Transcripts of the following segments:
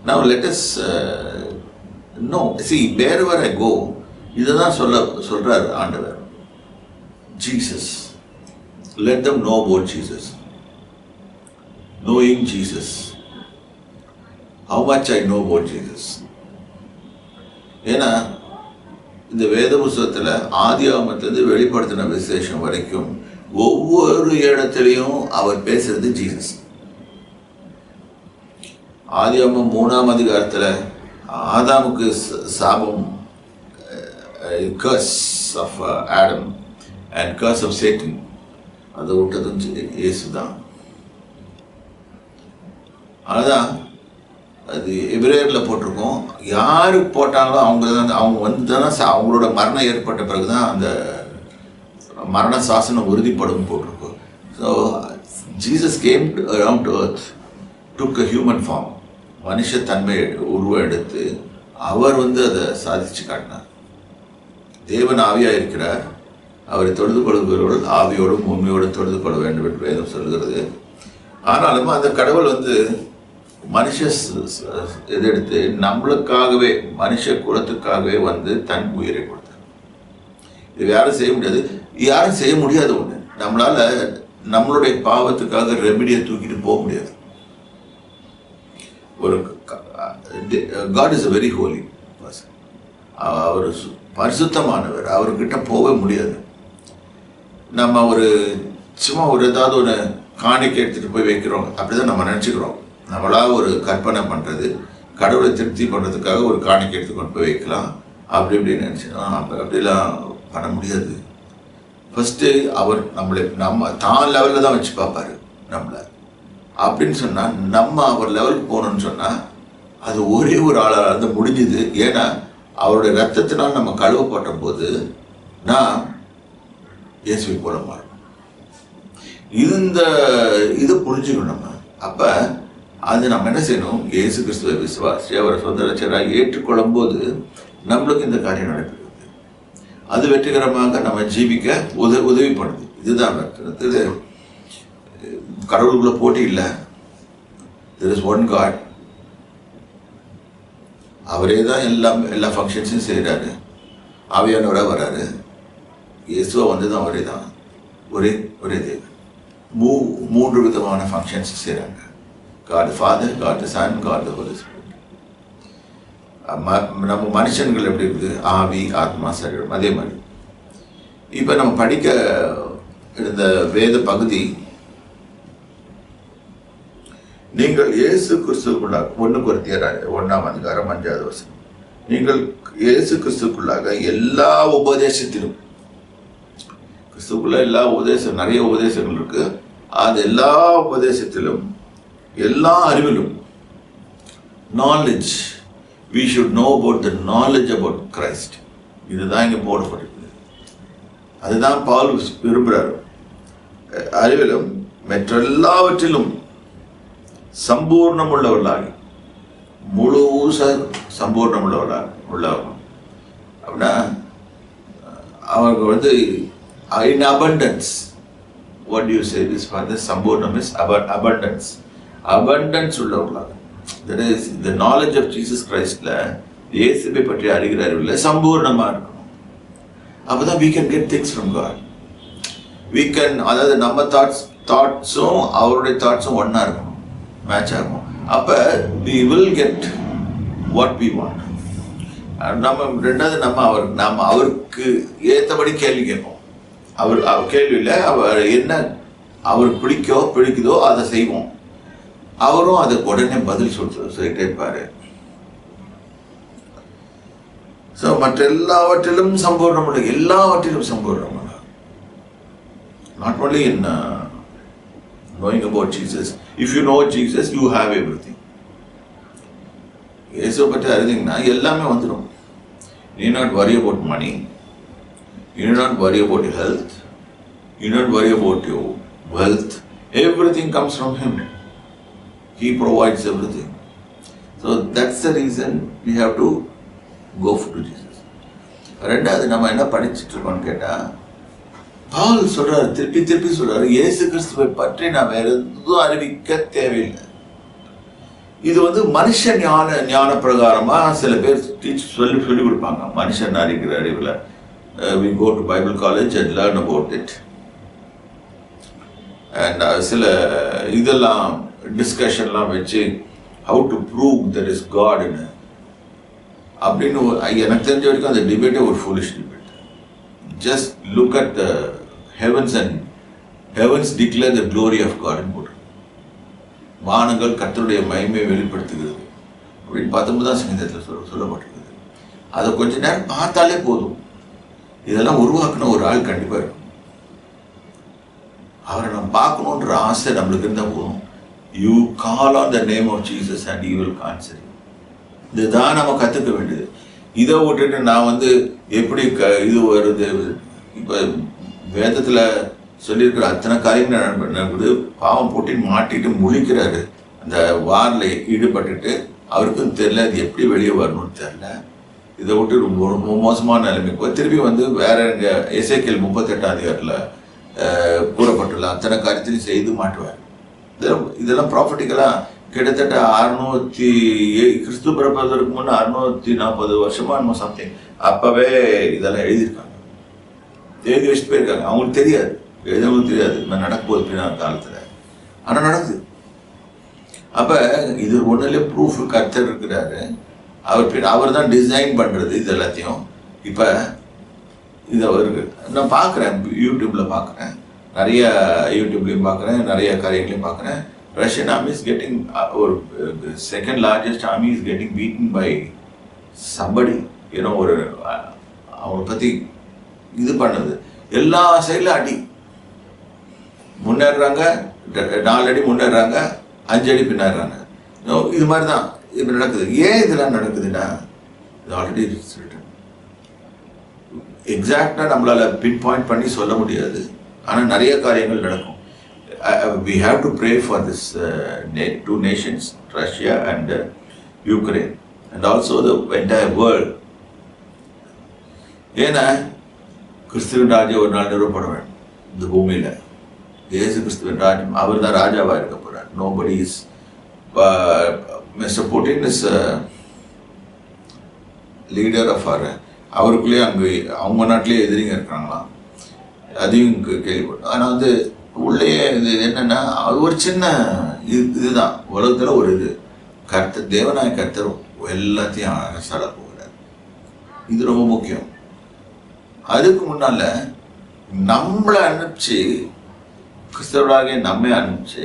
Now let us uh, know. See, wherever I go, இதுதான் சொல்ல சொல்கிறார் ஆண்டவர். Jesus let them know about Jesus knowing Jesus how much I know about Jesus ஏன்னா இந்த வேத புஸ்தகத்தில் ஆதி ஆகமத்திலிருந்து வெளிப்படுத்தின விசேஷம் வரைக்கும் ஒவ்வொரு இடத்துலையும் அவர் பேசுறது ஜீசஸ் ஆதியாமம் மூணாம் அதிகாரத்தில் ஆதாமுக்கு சாபம் curse of Adam and curse of Satan அதை விட்டதும் இயேசு தான் அதுதான் அது எபிரேயரில் போட்டிருக்கோம். யாருக்கு போட்டாங்களோ அவங்க தான் அவங்க வந்து தானே அவங்களோட மரணம் ஏற்பட்ட பிறகு தான் அந்த மரண சாசனம் உறுதிப்படும் போட்டிருக்கோம். So Jesus came around to earth took a human form மனுஷ உருவம் எடுத்து அவர் வந்து அதை சாதிச்சு காட்டினார். தேவன் ஆவியாக இருக்கிறார் அவரை தொழுது கொள்கிறவர்கள் ஆவியோடும் உண்மையோடும் தொழுது கொள்ள வேண்டும் என்று வேதம் சொல்கிறது. ஆனாலும் அந்த கடவுள் வந்து மனுஷ இதெடுத்து எடுத்து நம்மளுக்காகவே மனுஷ குலத்துக்காகவே வந்து தன் உயிரை கொடுத்தார். இது யாரும் செய்ய முடியாது. யாரும் செய்ய முடியாது ஒன்று நம்மளால் நம்மளுடைய பாவத்துக்காக ரெமிடியை தூக்கிட்டு போக முடியாது. ஒரு God is a very holy person அவர் சு- பரிசுத்தமானவர். அவர்கிட்ட போக முடியாது. நம்ம ஒரு சும்மா ஒரு ஏதாவது ஒரு காணிக்கை எடுத்துகிட்டு போய் வைக்கிறோம். அப்படி தான் நம்ம நினச்சிக்கிறோம். நம்மளாக ஒரு கற்பனை பண்ணுறது கடவுளை திருப்தி பண்ணுறதுக்காக ஒரு காணிக்கை எடுத்து கொண்டு போய் வைக்கலாம். அப்படி இப்படி நினச்சோம் அப்போ அப்படிலாம் பண்ண முடியாது. ஃபஸ்ட்டு அவர் நம்மளை நம்ம தான் லெவலில் தான் வச்சு பார்ப்பார் நம்மளை. அப்படின்னு சொன்னால் நம்ம அவர் லெவலுக்கு போகணும்னு சொன்னால் அது ஒரே ஒரு ஆளாக இருந்து முடிஞ்சுது. ஏன்னா அவருடைய ரத்தத்தினால் நம்ம கழுவப்பட்ட போது நான் இயேசுவை போல மாறும் இந்த இது புரிஞ்சுக்கணும் நம்ம. அப்போ அது நம்ம என்ன செய்யணும்? இயேசு கிறிஸ்துவை விசுவாசி அவரை சொந்த ஏற்றுக்கொள்ளும் போது நம்மளுக்கு இந்த காரியம் நடக்குது அது வெற்றிகரமாக நம்ம ஜீவிக்க உத உதவி பண்ணுது. இதுதான் இது கடவுளுக்குள்ள போட்டி இல்லை. தெர் இஸ் ஒன் காட் அவரே தான் எல்லாம் எல்லா ஃபங்க்ஷன்ஸையும் செய்கிறாரு ஆவியானவராக வராரு. இயேசுவா வந்து தான் அவரே தான். ஒரே ஒரே தேவன். மூ மூன்று விதமான ஃபங்க்ஷன்ஸ் செய்கிறாங்க God father God son God holy நம்ம மனுஷன்கள் எப்படி இருக்குது? ஆவி ஆத்மா சரீரம் அதே மாதிரி. இப்போ நம்ம படிக்க இருந்த வேத பகுதி நீங்கள் இயேசு கிறிஸ்துக்குள்ளாக ஒன்று குருத்தியராக ஒன்றாம் அதிகாரம் அஞ்சாவது வருஷம் நீங்கள் இயேசு கிறிஸ்துக்குள்ளாக எல்லா உபதேசத்திலும் கிறிஸ்துக்குள்ள எல்லா உபதேசம் நிறைய உபதேசங்கள் இருக்கு. அது எல்லா உபதேசத்திலும் எல்லா அறிவிலும் knowledge we should know about the knowledge about Christ இதுதான் இங்கே போடப்பட்டிருக்குது. அதுதான் பால் விரும்புகிறார் அறிவிலும் மற்றெல்லாவற்றிலும் சம்பூர்ணம் உள்ளவர்களாகி முழு சம்பூர்ணம் உள்ளவர்களாக உள்ளவர்கள். அப்படின்னா அவங்க வந்து in abundance what you say say? This சம்பூர்ணம் இஸ் அபன் அபண்டன்ஸ் அபண்டன்ஸ் உள்ளவர்களாக. தட் இஸ் இந்த நாலேஜ் ஆஃப் ஜீசஸ் கிரைஸ்டில் இயேசுவை பற்றி அறிகிற அறிவில் சம்பூர்ணமாக இருக்கணும். அப்பதான் we can get things from God. We can அதாவது நம்ம தாட்ஸ் தாட்ஸும் அவருடைய தாட்ஸும் ஒன்றா இருக்கணும். மேட்ச் ஆகும். அப்போ we will get what we want நம்ம ரெண்டாவது நம்ம அவர் நம்ம அவருக்கு ஏற்றபடி கேள்வி கேட்போம். அவர் அவர் கேள்வியில் அவர் என்ன அவர் பிடிக்கோ பிடிக்குதோ அதை செய்வோம். அவரும் அதுக்கு உடனே பதில் சொல் சொல்லிட்டே இருப்பார். ஸோ மற்ற எல்லாவற்றிலும் சம்பூர்ணம் எல்லாவற்றிலும் சம்பூர்ணம் நாட் ஓன்லி uh, என்ன knowing about Jesus. If you know Jesus, you have everything. இயேசுவை பற்றி அறிந்தீங்கன்னா எல்லாமே வந்துடும் நீ not worry about money you not worry about your health you not worry about you wealth everything comes from him he provides everything so that's the reason we have to go to Jesus ரெண்டாவது நம்ம என்ன படிச்சுட்டு இருக்கோம்னு கேட்டால் பால் சொல்றாரு திருப்பி திருப்பி சொல்றாரு இயேசு கிறிஸ்துவை பற்றி நான் வேற எதுவும் அறிவிக்க தேவையில்லை. இது வந்து மனுஷ ஞான ஞான பிரகாரமா சில பேர் டீச் சொல்லி சொல்லி கொடுப்பாங்க. மனுஷன் அறிகிற அறிவில். We go to Bible college and learn about it and சில இதெல்லாம் டிஸ்கஷன்லாம் வச்சு how to prove that is காட்னு அப்படின்னு எனக்கு தெரிஞ்ச வரைக்கும் அந்த டிபேட்டே ஒரு foolish debate just look at the heavens and heavens declare the glory of காட்னு போட்டு வானங்கள் கத்தருடைய மகிமையை வெளிப்படுத்துகிறது. அப்படின்னு பத்தொன்பதாம் சங்கீதத்தில் சொல்ல சொல்லப்பட்டிருக்குது. அதை கொஞ்ச நேரம் பார்த்தாலே போதும். இதெல்லாம் உருவாக்கின ஒரு ஆள் கண்டிப்பாக இருக்கும். அவரை நம்ம பார்க்கணுன்ற ஆசை நம்மளுக்கு இருந்தால் போதும். You call on the name of Jesus and you will conquer இதுதான் நம்ம கற்றுக்க வேண்டியது. இதை விட்டுட்டு நான் வந்து எப்படி க இது வருது? இப்போ வேதத்தில் சொல்லியிருக்கிற அத்தனை காரியம் நட- நடக்குது. பாவம் போட்டி மாட்டிட்டு முழிக்கிறாரு. அந்த வாரில் ஈடுபட்டுட்டு அவருக்கும் தெரில அது எப்படி வெளியே வரணும்னு தெரில இதை விட்டு ரொம்ப ரொம்ப மோசமான நிலைமைக்கு இப்போ திருப்பி வந்து வேற எங்க இசைக்கல் முப்பத்தெட்டாம் அதிகாரத்தில் கூறப்பட்டுள்ள அத்தனை காரியத்தையும் செய்து மாட்டுவார் இதெல்லாம் இதெல்லாம் ப்ராஃபிட்டிக்கலாக கிட்டத்தட்ட அறுநூத்தி கிறிஸ்து பிறப்பதற்கு முன்னே அறுநூத்தி நாற்பது வருஷமா நம்ம சம்திங் அப்பவே இதெல்லாம் எழுதியிருக்காங்க. எழுதி வச்சுட்டு போயிருக்காங்க. அவங்களுக்கு தெரியாது. எழுதவங்களுக்கு தெரியாது. இந்த மாதிரி நடக்க போகுது பின்னாள் காலத்தில். ஆனால் நடக்குது. அப்போ இது ஒன்றுல ப்ரூஃப் கர்த்தர் இருக்கிறாரு. அவர் பின் அவர் தான் டிசைன் பண்ணுறது இது எல்லாத்தையும். இப்போ இது அவருக்கு நான் பார்க்குறேன் யூடியூப்பில் பார்க்குறேன் நிறைய யூடியூப்லேயும் பார்க்குறேன் நிறைய காரியங்களையும் பார்க்குறேன் ரஷ்யன் ஆர்மி இஸ் கெட்டிங் ஒரு second largest army is getting beaten by somebody ஏன்னா ஒரு அஹ், பற்றி இது பண்ணுது. எல்லா சைடில் அடி. முன்னேறாங்க நாலு அடி முன்னேறுறாங்க அஞ்சு அடி பின்னாடுறாங்க இது மாதிரி தான் இது நடக்குது. ஏன் இதெல்லாம் நடக்குதுன்னா இது ஆல்ரெடி எக்ஸாக்டாக நம்மளால் பின் பாயிண்ட் பண்ணி சொல்ல முடியாது. ஆனால் நிறைய காரியங்கள் நடக்கும். We have to uh, for this two nations Russia and Ukraine, and also the entire world ஏன்னா கிறிஸ்துவின் ராஜ்யம் ஒரு நாள் நிறுவப்பட வேண்டும் இந்த பூமியில். ஏசு கிறிஸ்துவின் ராஜ்யம் அவர் தான் ராஜாவாக இருக்க போகிறார் nobody is mister Putin is leader of our அவருக்குள்ளேயே அங்கே அவங்க நாட்டிலேயே எதிரிங்க இருக்கிறாங்களாம் அதையும் கேள்விப்பட்டோம். ஆனால் வந்து உள்ளே இது என்னன்னா அது ஒரு சின்ன இது இதுதான். உலகத்தில் ஒரு இது. கர்த்தர் தேவனாய கர்த்தர் எல்லாத்தையும் அரசாட போகிறார் இது ரொம்ப முக்கியம். அதுக்கு முன்னால நம்மளை அனுப்பிச்சு கிறிஸ்தவராகிய நம்மை அனுப்பிச்சு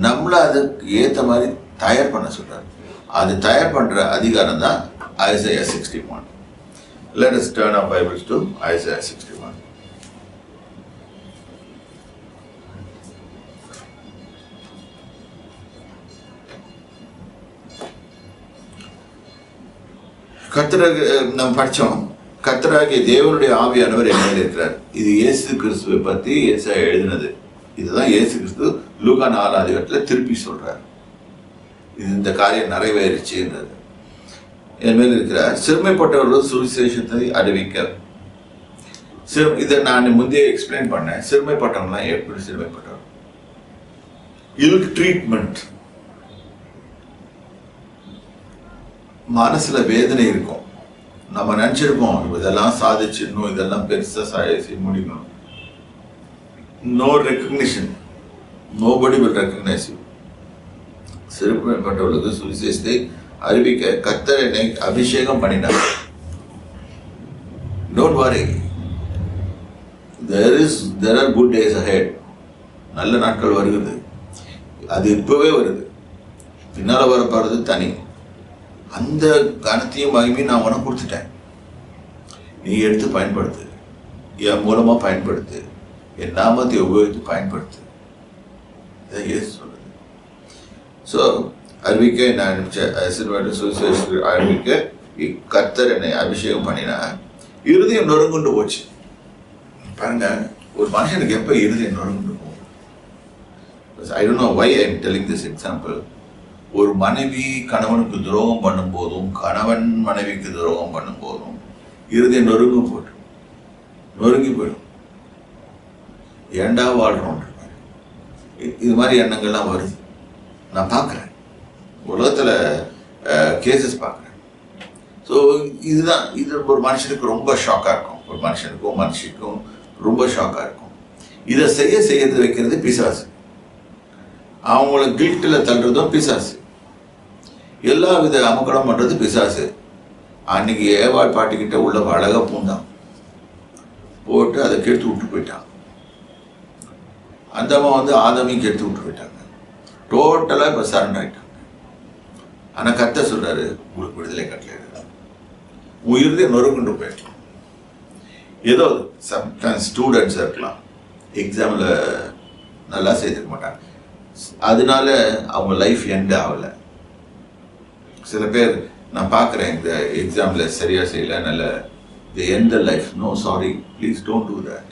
நம்மளை அதுக்கு ஏற்ற மாதிரி தயார் பண்ண சொல்கிறார் அது தயார் பண்ற அதிகாரம் தான் Isaiah sixty one let us turn of Bibles to Isaiah sixty one கர்த்தராக நம்ம படித்தோம் கர்த்தராகிய தேவனுடைய ஆவியானவர் என்ன இருக்கிறார் இது இயேசு கிறிஸ்துவை பற்றி இயேசா எழுதினது. இதுதான் இயேசு கிறிஸ்து லூகா நாலு அதிகாரத்தில் திருப்பி சொல்கிறார் இது இந்த காரியம் நிறைவேறிச்சுன்றது. என் மேல் இருக்கிறார். சிறுமைப்பட்டவர்கள் சுவிசேஷத்தை அறிவிக்க. சிறு இதை நான் முந்தைய எக்ஸ்பிளைன் பண்ணேன். சிறுமைப்பட்டவங்களாம் எப்படி சிறுமைப்பட்டவர்? இல் ட்ரீட்மெண்ட் மனசுல வேதனை இருக்கும். நம்ம நினைச்சிருப்போம் இதெல்லாம் சாதிச்சிடணும் இதெல்லாம் பெருசா சாதிச்சு முடிக்கணும் no recognition nobody will recognise you சிறுமைப்பட்டவர்களுக்கு சுவிசேஷத்தை அறிவிக்க கர்த்தர் என்னை அபிஷேகம் பண்ணினார். Don't worry there is there are good days ahead நல்ல நாட்கள் வருகிறது. அது இப்பவே வருது. பின்னால் வரப்போறது தனி. அந்த கனத்தையும் மகிமையும் நான் உனக்கு கொடுத்துட்டேன். நீ எடுத்து பயன்படுத்து. என் மூலமாக பயன்படுத்து. என் நாமத்தை உபயோகித்து பயன்படுத்து. இதை சொல்லுது. ஸோ அறிவிக்க நான் நினைச்சேன் அறிவிக்க கர்த்தர் என்னை அபிஷேகம் பண்ணினார் இருதயம் நொறுங்குண்டு போச்சு. பாருங்க ஒரு மனுஷனுக்கு எப்போ இருதயம் நொறுங்குண்டு போகும்? I don't know why I am telling this example ஒரு மனைவி கணவனுக்கு துரோகம் பண்ணும் போதும் கணவன் மனைவிக்கு துரோகம் பண்ணும் போதும் இருதயம் நொறுங்கு போட்டு நொறுங்கி போயிடும். ஏண்டா வாழ்றோம் இது மாதிரி எண்ணங்கள்லாம் வருது. நான் பார்க்குறேன். உலகத்தில் கேசஸ் பார்க்குறேன். ஸோ இதுதான். இது ஒரு மனுஷனுக்கு ரொம்ப ஷாக்காக இருக்கும். ஒரு மனுஷனுக்கும் மனுஷிக்கும் ரொம்ப ஷாக்காக இருக்கும். இதை செய்ய செய்யறது வைக்கிறது பிசாசு. அவங்கள கில்ட்டில் தள்ளுறதும் பிசாசு. எல்லா வித அமக்கடம் பண்ணுறது பிசாசு. அன்னைக்கு ஏவாள் பாட்டிக்கிட்ட உள்ள அழகா பூந்தான். போட்டு அதை கெடுத்து விட்டு போயிட்டான். அந்த அம்மா வந்து ஆதமையும் கெடுத்து விட்டு போயிட்டாங்க. டோட்டலாக இப்போ சரண்டர் ஆயிட்டாங்க. ஆனால் கத்த சொல்றாரு உங்களுக்கு விடுதலை கட்டளை உயிர்தே நொறுக்குண்டு போயிடலாம் ஏதோ சம்டைம்ஸ் ஸ்டூடெண்ட்ஸ் இருக்கலாம். எக்ஸாமில் நல்லா செய்திருக்க மாட்டாங்க. அதனால அவங்க லைஃப் எண்ட் ஆகலை. சில பேர் நான் பார்க்குறேன் இந்த எக்ஸாமில் சரியாக செய்யல நல்ல தி எந்த life no sorry please don't do that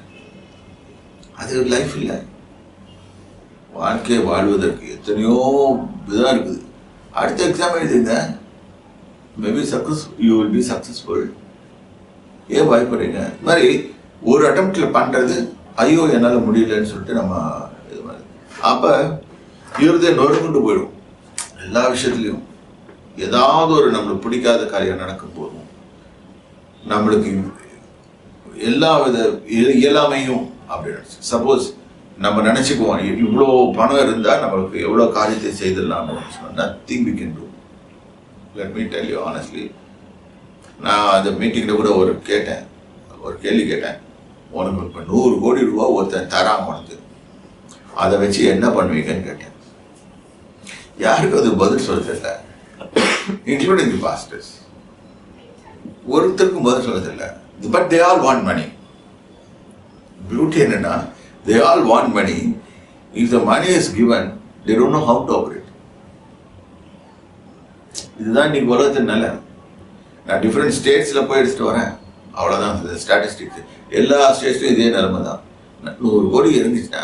அது லைஃப் இல்லை. வாழ்க்கையை வாழ்வதற்கு எத்தனையோ இதாக இருக்குது. அடுத்த எக்ஸாம் எழுதியிருந்தேன். Maybe success you will be successful ஏன் பயப்படுறீங்க? இது மாதிரி ஒரு அட்டம்ப்ட்ல பண்ணுறது ஐயோ என்னால் முடியலன்னு சொல்லிட்டு நம்ம இது மாதிரி அப்போ இருதய நொறுங்குண்டு போயிடும். எல்லா விஷயத்துலையும். ஏதாவது ஒரு நம்மளுக்கு பிடிக்காத காரியம் நடக்கும் போதும் நம்மளுக்கு எல்லா வித இயலாமையும் அப்படின்னு சப்போஸ் நம்ம நினச்சிக்குவோம் இவ்வளோ பணம் இருந்தால் நம்மளுக்கு எவ்வளோ காரியத்தை செய்திடலாம் nothing we can do let me tell you honestly நான் அந்த மீட்டிங்கில் கூட ஒரு கேட்டேன். ஒரு கேள்வி கேட்டேன். உனக்கு இப்போ நூறு கோடி ரூபா ஒருத்தன் தரான் உனக்கு. அதை வச்சு என்ன பண்ணுவீங்கன்னு கேட்டேன். யாருக்கும் அது பதில் சொல்ல தெரியல. இன்க்ளூடிங் தி பாஸ்டர்ஸ் ஒருத்தருக்கும் பதில் சொன்னதில்லை but they all want money beauty என்னன்னா they all want money if the money is given they don't know how to operate இதுதான் இன்னைக்கு உலகத்தின் நல்ல நான் டிஃப்ரெண்ட் ஸ்டேட்ஸில் போய் எடுத்துகிட்டு வரேன். அவ்வளோதான் ஸ்டாட்டிஸ்டிக்ஸ் எல்லா ஸ்டேட்ஸ்லையும் இதே நிலைமை தான் நூறு கோடி இருந்துச்சுன்னா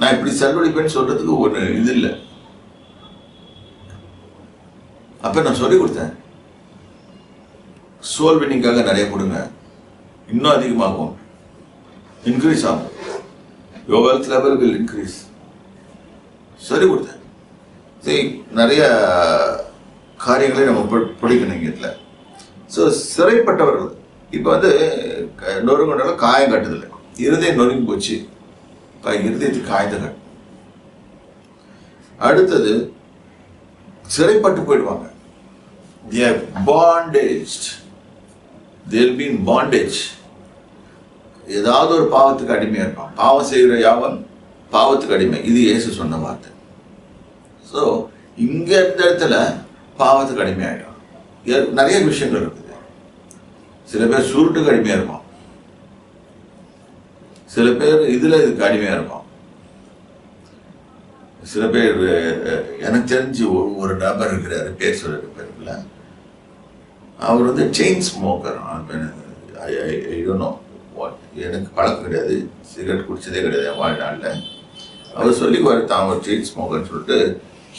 நான் இப்படி செலவழிப்பேன்னு சொல்றதுக்கு ஒரு இது இல்லை. அப்போ நான் சொல்லி கொடுத்தேன். சோல் வின்னிங்காக நிறைய கொடுங்க. இன்னும் அதிகமாகும். இன்க்ரீஸ் ஆகும். Your wealth level will increase சொல்லி கொடுத்தேன். சரி நிறைய காரியங்களை நம்ம பிடிக்கணும் படிக்கணும் இதில். ஸோ சிறைப்பட்டவர்கள். இப்போ வந்து க- காயம் கட்டுதில்லை. இருதயம் நொறுங்கி போச்சு. இருதயத்துக்கு காயத்தை கட்டு. அடுத்தது சிறைப்பட்டு போயிடுவாங்க. பாண்டேஜ் be பீன் பாண்டேஜ் ஏதாவது ஒரு பாவத்துக்கு அடிமையாக இருப்பான். பாவம் செய்கிற யாவன்? பாவத்துக்கு அடிமை. இது இயேசு சொன்ன வார்த்தை. ஸோ இங்கே இருந்த இடத்துல பாவத்துக்கு அடிமையாயிடும் நிறைய விஷயங்கள் இருக்குது. சில பேர் சுருட்டுக்கு அடிமையாக இருப்பான். சில பேர் இதில் இதுக்கு அடிமையாக இருப்பான். சில பேர் எனக்கு தெரிஞ்சு ஒரு நபர் இருக்கிறாரு பேர் சொல்ல பேருக்குல அவர் வந்து செயின் ஸ்மோக்கர் நோ எனக்கு பழக்கம் கிடையாது. சிகரெட் குடிச்சதே கிடையாது என் வாழ்நாளில். அவர் சொல்லி தான் ஒரு செயின் ஸ்மோக்கர்னு சொல்லிட்டு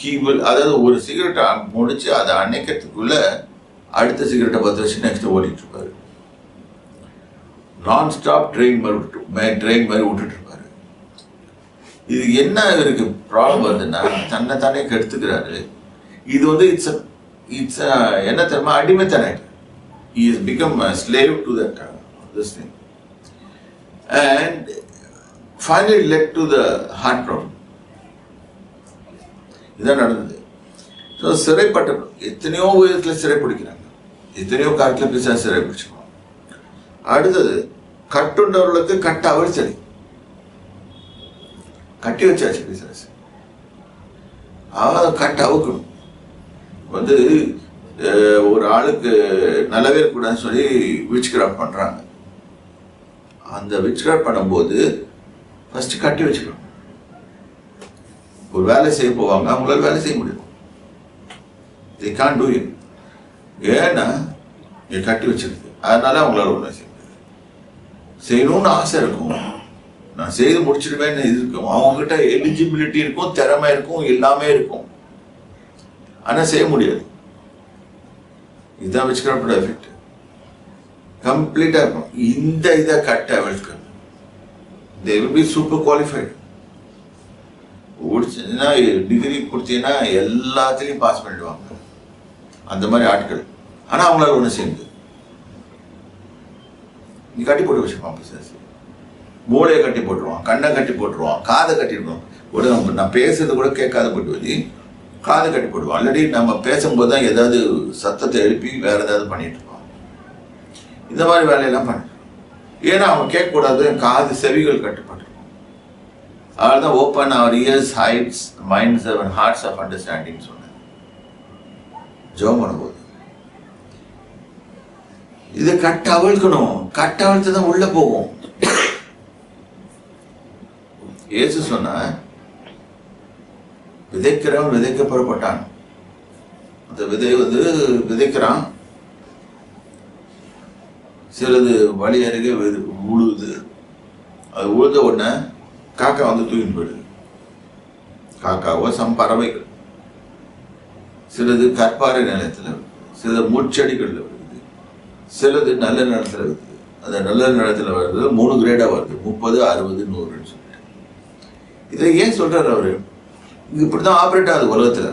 ஹீவில் அதாவது ஒரு சிகரெட்டை முடிச்சு அதை அணைக்கிறதுக்குள்ள அடுத்த சிகரெட்டை பத்து வருஷம் நெக்ஸ்ட் ஓடிட்டு இருப்பாரு நான் ஸ்டாப் ட்ரெயின் மாதிரி விட்டு ட்ரெயின் மாதிரி விட்டுட்டு இருப்பாரு இது என்ன இவருக்கு ப்ராப்ளம் வருதுன்னா தன்னை தானே கெடுத்துக்கிறாரு. இது வந்து இட்ஸ் அ it's a, என்ன தெரியுமா? அடிமைத்தனாயிட்டு he has become a slave to that uh, this thing. And finally led to the heart problem. இதான் நடந்தது. ஸோ சிறைப்பட்ட எத்தனையோ உயரத்தில் சிறை பிடிக்கிறாங்க. எத்தனையோ காலத்தில் பிசா சிறை பிடிச்சிருக்கோம் அடுத்தது கட்டுண்டவர்களுக்கு கட்ட அவிழ்ச்சடி கட்டி வச்சாச்சு பிசாசு. அவன் கட்ட அவுக்கணும். வந்து ஒரு ஆளுக்கு நல்லவே கூடாதுன்னு சொல்லி விச் கிராஃப்ட் பண்ணுறாங்க அந்த விச் கிராஃப்ட் பண்ணும்போது ஃபஸ்ட்டு கட்டி வச்சுக்கணும். ஒரு வேலை செய்ய போவாங்க அவங்களால வேலை செய்ய முடியும். தி கான் டூ இட் ஏன்னா நீ கட்டி வச்சிருக்கு. அதனால அவங்களால ஒன்றும் செய்ய முடியாது. செய்யணும்னு ஆசை இருக்கும். நான் செய்து முடிச்சிடுவேன்னு இது இருக்கும். அவங்ககிட்ட எலிஜிபிலிட்டி இருக்கும் திறமை இருக்கும் எல்லாமே இருக்கும். ஆனால் செய்ய முடியாது. இதுதான் வச்சுக்கிறப்பட எஃபெக்ட் கம்ப்ளீட்டாக இருக்கும் இந்த இதை கட்ட அவளுக்கு they will be super qualified ஒரு டிகிரி கொடுத்தீங்கன்னா எல்லாத்துலேயும் பாஸ் பண்ணிடுவாங்க. அந்த மாதிரி ஆட்கள். ஆனால் அவங்களால ஒன்று சேர்ந்து நீ கட்டி போட்டு வச்சுப்பான் பிசாசு. மூளையை கட்டி போட்டுருவான் கண்ணை கட்டி போட்டுருவான் காதை கட்டிடுவான் ஒரு நான் பேசுறது கூட கேட்காத போட்டு வச்சு காது கட்டி போடுவோம். ஆல்ரெடி நம்ம பேசும்போது தான் ஏதாவது சத்தத்தை எழுப்பி வேற ஏதாவது பண்ணிட்டு இருப்பான் இந்த மாதிரி வேலையெல்லாம் பண்ண. ஏன்னா அவன் கேட்கக்கூடாது காது செவிகள் கட்டுப்பட்டு அதனால தான் open our ears heights minds open hearts of understanding சொன்னேன். ஜோம் பண்ணும்போது. இதை கட்ட அவிழ்க்கணும். கட்ட அவிழ்த்து தான் உள்ளே போகும். ஏசு சொன்ன விதைக்கிறவன் விதைக்க புறப்பட்டான். அந்த விதை வந்து விதைக்கிறான். சிலது வழி அருகே விழு- உழுவுது அது உழுத உடனே காக்கா வந்து தூக்கிட்டு போயிடுது. காக்காவோ சம் பறவைகள். சிலது கற்பாறை நிலத்தில் சில முட்செடிகளில் வருது சிலது நல்ல நிலத்தில் வருது அந்த நல்ல நிலத்தில் வருது மூணு கிரேடாக வருது. முப்பது அறுபது நூறுன்னு சொல்லிட்டு. இதை ஏன் சொல்கிறார் அவர்? இது இப்படி தான் ஆப்ரேட் ஆகுது உலகத்தில்.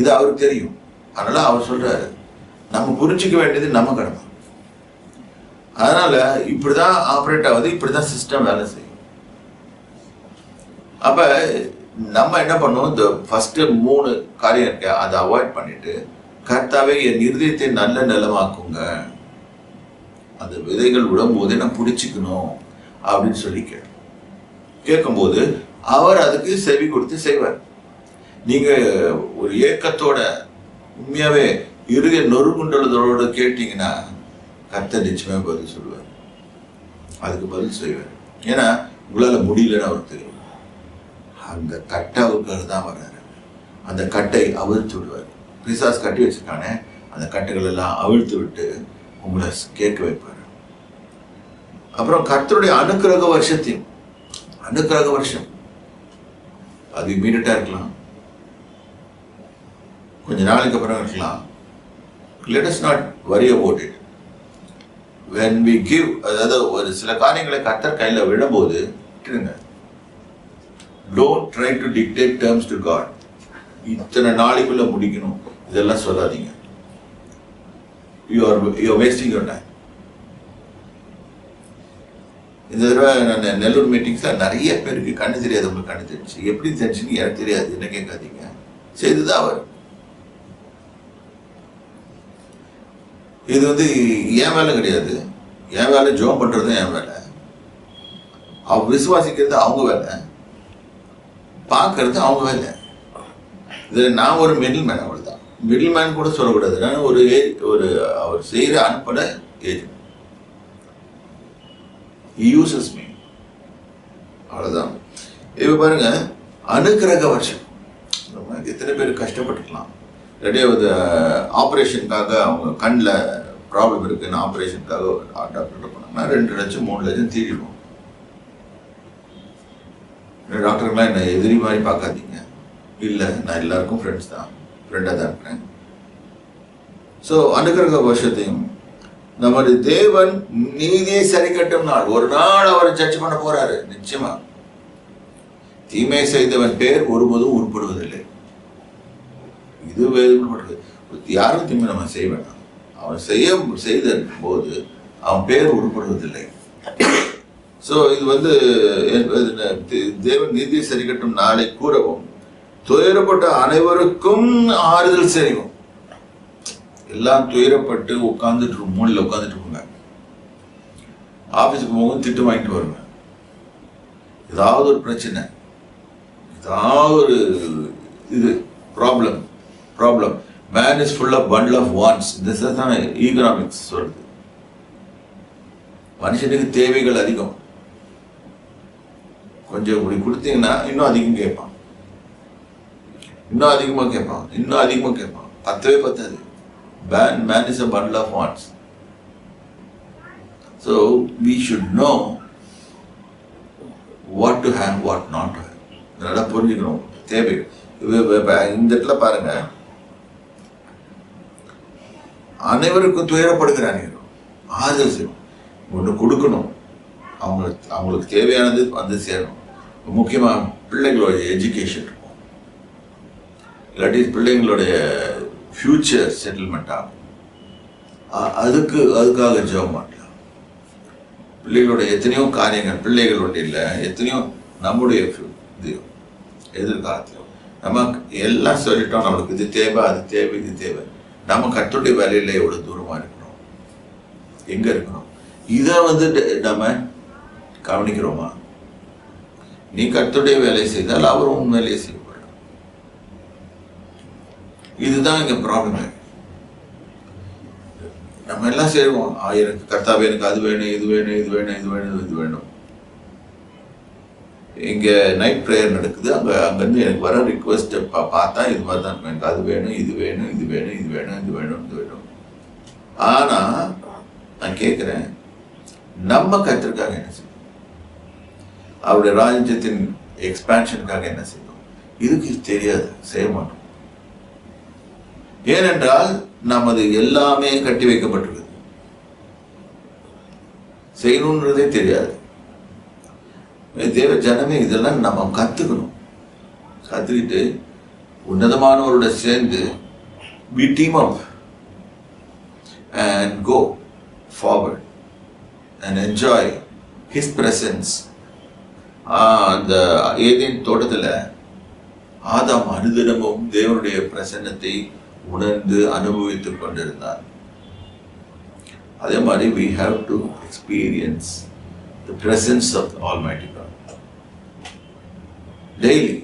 இது அவருக்கு தெரியும். அதனால் அவர் சொல்கிறாரு நம்ம புரிஞ்சிக்க வேண்டியது நம்ம கடமை. இப்படி தான் ஆப்ரேட் ஆகுது இப்படிதான் சிஸ்டம் வேலை செய்யும். அப்போ நம்ம என்ன பண்ணுவோம் இந்த ஃபஸ்ட்டு மூணு காரியம் இருக்க அதை அவாய்ட் பண்ணிட்டு கர்த்தாவே என் இருதயத்தை நல்ல நிலமாக்குங்க. அந்த விதைகள் விடும்போது நான் பிடிச்சிக்கணும் அப்படின்னு சொல்லி கேட்கும் கேட்கும்போது அவர் அதுக்கு செவி கொடுத்து செய்வார். நீங்க ஒரு ஏக்கத்தோட உண்மையாவே இருக நொறுங்குண்டலத்தோட கேட்டீங்கன்னா கர்த்தர் நிச்சயமே பதில் சொல்லுவார். அதுக்கு பதில் செய்வார். ஏன்னா உங்களால் முடியலன்னு அவர் தெரியும். அந்த கட்டை அவருக்கு தான் வர்றாரு. அந்த கட்டை அவிழ்த்து விடுவார். பிசாஸ் கட்டி வச்சிருக்கானே அந்த கட்டைகள் எல்லாம் அவிழ்த்து விட்டு உங்களை கேட்க வைப்பார். அப்புறம் கர்த்தருடைய அனுக்கிரக வருஷத்தையும் அனுக்கிரக வருஷம். அது இம்மீடியட்டா இருக்கலாம். கொஞ்ச நாளைக்கு அப்புறம் இருக்கலாம். Let us not worry about it when we give அதாவது ஒரு சில காரியங்களை கத்தர் கையில் விடும்போது விட்டுருங்க don't try to dictate terms to God இத்தனை நாளைக்குள்ளே முடிக்கணும். இதெல்லாம் சொல்லாதீங்க. You are you are wasting your time இந்த தடவை நான் நெல்லூர் மீட்டிங்ஸில் நிறைய பேருக்கு கண்ணு தெரியாதவங்களுக்கு கண்ணு தெரிஞ்சு எப்படி தெரிஞ்சுன்னு எனக்கு தெரியாது. என்ன கேட்காதீங்க. செய்துதான் அவர் இது வந்து என் வேலை கிடையாது. என் வேலை ஜோம் பண்ணுறது என் வேலை. அவ விசுவாசிக்கிறது அவங்க வேலை. பார்க்கறது அவங்க வேலை. இது நான் ஒரு மிடில் மேன் அவ்வளவுதான் மிடில் மேன் கூட சொல்லக்கூடாது. நான் ஒரு ஒரு அவர் செய்கிற அனுப்பட ஏஜென்ட். யூசஸ் மீ அவ்வளோதான் இப்போ பாருங்க அனுக்கிரக வருஷம். எத்தனை பேர் கஷ்டப்பட்டுக்கலாம். ரெடியா வந்து ஆப்ரேஷனுக்காக அவங்க கண்ணில் ப்ராப்ளம் இருக்குன்னு ஆப்ரேஷனுக்காக டாக்டர் பண்ணாங்கன்னா ரெண்டு லட்சம் மூணு லட்சம் தீரிடும். டாக்டர்லாம் என்ன எதிரி மாதிரி பார்க்காதீங்க. இல்லை நான் எல்லாருக்கும் ஃப்ரெண்ட்ஸ் தான். ஃப்ரெண்டாக தான் இருக்கிறேன். ஸோ அனுக்கிரக வருஷத்தையும் நமது தேவன் நீதியை சரி கட்டும் நாள். ஒரு நாள் அவர் ஜட்ஜ் பண்ண போறாரு. நிச்சயமா. தீமை செய்தவன் பேர் ஒருபோதும் உருப்படுவதில்லை இது வேதப்படுது யாரும் தீமை நம்ம செய்ய வேண்டாம். அவன் செய்ய செய்த போது அவன் பேர் உருப்படுவதில்லை ஸோ இது வந்து என்- இது தேவன் நீதியை சரி கட்டும் நாளை கூறவும் துயரப்பட்ட அனைவருக்கும் ஆறுதல் செய்யும் எல்லாம் துயரப்பட்டு உட்காந்துட்டு மூணில் உட்காந்துட்டு இருப்பாங்க ஆஃபீஸுக்கு போகும் திட்டு வாங்கிட்டு வருவேன். ஏதாவது ஒரு பிரச்சனை ஏதாவது ஒரு இது problem problem man is full of bundle of wants this தான் ஈகனாமிக்ஸ் சொல்றது. மனுஷனுக்கு தேவைகள் அதிகம். கொஞ்சம் இப்படி கொடுத்தீங்கன்னா இன்னும் அதிகம் கேட்பான். இன்னும் அதிகமாக கேட்பான். இன்னும் அதிகமாக கேட்பான். பத்தவே பத்தாது. Man, man is a bundle of wants. So we should know what to have, what not to have. நல்லா புரிஞ்சுக்கணும். தேவை. இந்த இடத்துல பாருங்க. அனைவருக்கும் துயரப்படுகிற ஆதரவு செய்யணும் ஒன்று கொடுக்கணும். அவங்களுக்கு அவங்களுக்கு தேவையானது வந்து சேரணும். முக்கியமாக பிள்ளைங்களுடைய எஜுகேஷன் இருக்கும். இல்லாட்டி பிள்ளைங்களுடைய ஃப்யூச்சர் செட்டில்மெண்ட் ஆகும். அதுக்கு அதுக்காக ஜெபம் பண்ணலாம். பிள்ளைகளோட எத்தனையோ காரியங்கள் பிள்ளைகள் இல்லை எத்தனையோ நம்முடைய இது எதிர்காலத்தில். நம்ம எல்லாம் சொல்லிட்டோம் நம்மளுக்கு இது தேவை அது தேவை இது தேவை. நம்ம கத்துடைய வேலையில் எவ்வளோ தூரமாக இருக்கிறோம்? எங்கே இருக்கிறோம்? இதை வந்து நம்ம கவனிக்கிறோமா? நீ கர்த்தருடைய வேலையை செய்தால் அவர் உன் வேலையை செய்வோம் இதுதான் இங்க ப்ராப்ளம் நம்ம எல்லாம் செய்வோம் எனக்கு கர்த்தாவே எனக்கு அது வேணும் இது வேணும் இது வேணும் இது வேணும் இது வேணும். இங்க நைட் ப்ரேயர் நடக்குது. அங்க அங்கிருந்து எனக்கு வர ரிக்வெஸ்ட் பார்த்தா இது மாதிரி தான் இருக்கும். எனக்கு அது வேணும் இது வேணும் இது வேணும் இது வேணும் இது வேணும் இது வேணும். ஆனா நான் கேட்கிறேன் நம்ம கத்திற்காக என்ன செய்யணும்? அவருடைய ராஜ்யத்தின் எக்ஸ்பான்ஷனுக்காக என்ன செய்யும் இதுக்கு தெரியாது செய்ய மாட்டோம். ஏனென்றால் நமது எல்லாமே கட்டி வைக்கப்பட்டிருக்குது செய்யணுன்றதே தெரியாது. தேவ ஜனமே இதெல்லாம் நம்ம கத்துக்கணும். கத்துக்கிட்டு உன்னதமானவரோட சேர்ந்து be team up and go forward and enjoy his presence அந்த ஏதேன் தோட்டத்தில் ஆதாம் அனுதினமும் தேவனுடைய பிரசன்னத்தை உணர்ந்து அனுபவித்துக் கொண்டிருந்தார். அதே மாதிரி we have to experience the presence of the Almighty daily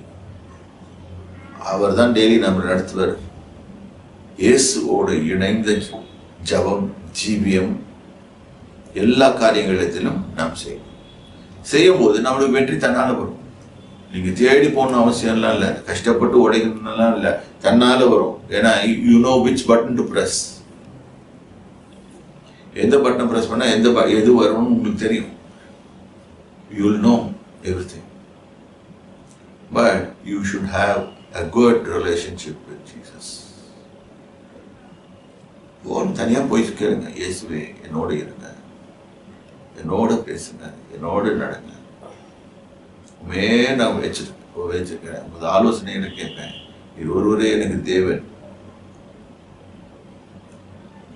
அவர் தான் டெய்லி நம்ம நடத்துவர். இயேசுவோடு இணைந்த ஜபம் ஜீவியம் எல்லா காரியங்களிலும் நாம் செய்யணும் போது நம்மளுக்கு வெற்றி தன்னால வரும். நீங்க தேடி போகணும் அவசியம் எல்லாம் இல்லை. கஷ்டப்பட்டு உடைக்கணும்லாம் இல்லை. தன்னால வரும். ஏன்னா you know which button to press எந்த பட்டன் பிரஸ் பண்ணா எந்த எது வரும்னு உங்களுக்கு தெரியும். You will know everything but you should have a good relationship with Jesus own தனியாக போய் கேளுங்க. இயேசுவே என்னோடு இருங்க. என்னோட பேசுங்க. என்னோடு நடங்க. மே நான் வச்சிருக்கேன் வச்சிருக்கிறேன் உங்கள் ஆலோசனைகளை கேட்பேன். இது ஒருவரே எனக்கு தேவன்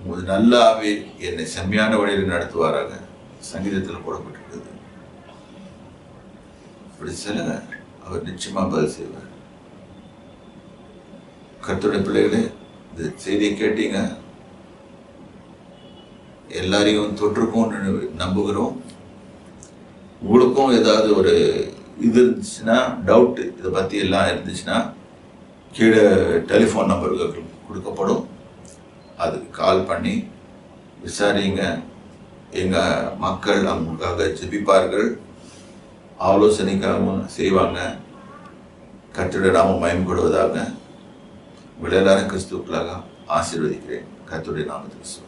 உமது நல்ல ஆவி என்னை செம்மையான வழியில் நடத்துவாராக. சங்கீதத்தில் போடப்பட்டிருக்கிறது. இப்படி சொல்லுங்க. அவர் நிச்சயமா பதில் செய்வார். கத்துடைய பிள்ளைகளே இந்த செய்தியை கேட்டீங்க. எல்லாரையும் தொற்றுக்கும் நம்புகிறோம். உங்களுக்கும் ஏதாவது ஒரு இது இருந்துச்சுன்னா டவுட்டு இதை பற்றி எல்லாம் இருந்துச்சுன்னா கீழே டெலிஃபோன் நம்பர்கள் கொடுக்கப்படும். அதுக்கு கால் பண்ணி விசாரிங்க. எங்கள் மக்கள் அவங்களுக்காக ஜெபிப்பார்கள். ஆலோசனைக்காக செய்வாங்க. கர்த்தருடைய நாமம் மயம்படுவதாக உங்கள் கிறிஸ்துக்களாக ஆசீர்வதிக்கிறேன். கத்துடைய நாமத்துக்கு சொல்கிறேன்